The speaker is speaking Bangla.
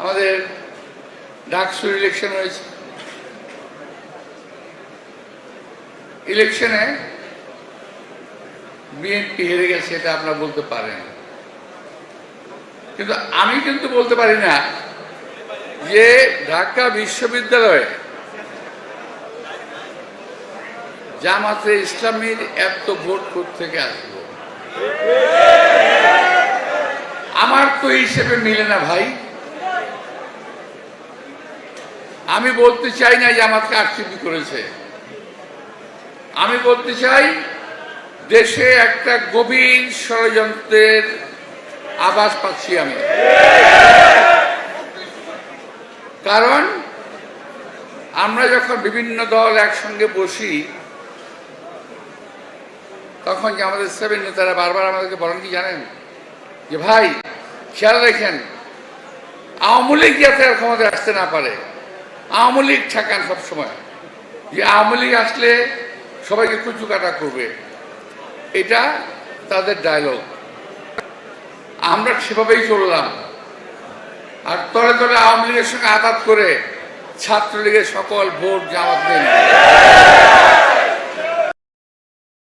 আমাদের ডাকসুর ইলেকশন হয়েছে। ইলেকশনে বিএনপি হেরে গেছে, এটা আপনারা বলতে পারেন। কিন্তু আমি কিন্তু বলতে পারি না যে ঢাকা বিশ্ববিদ্যালয়ে জামাতে ইসলামীর এত ভোট থেকে আসব? আমার তো হিসেবে মিলে না ভাই। আমি বলতে চাই না যে আমাকে আক্ষেপি করেছে। আমি বলতে চাই, দেশে একটা গভীর ষড়যন্ত্রের আভাস পাচ্ছি আমি। কারণ, আমরা যখন বিভিন্ন দল একসঙ্গে বসি, তখন যে আমাদের সেভেন নেতারা বারবার আমাদেরকে বলেন কি জানেন? যে ভাই, খেয়াল রেখেন, আওয়ামী লীগ যাতে আর ক্ষমতায় আসতে না পারে আওয়ামী লীগ ঠেকান সবসময়। যে আওয়ামী লীগ আসলে সবাইকে কুচু কাটা করবে। এটা তাদের ডায়লগ আমরা সেভাবেই চললাম। আর তলে তলে আওয়ামী লীগের সঙ্গে আঘাত করে ছাত্রলীগের সকল ভোট জামাত দেন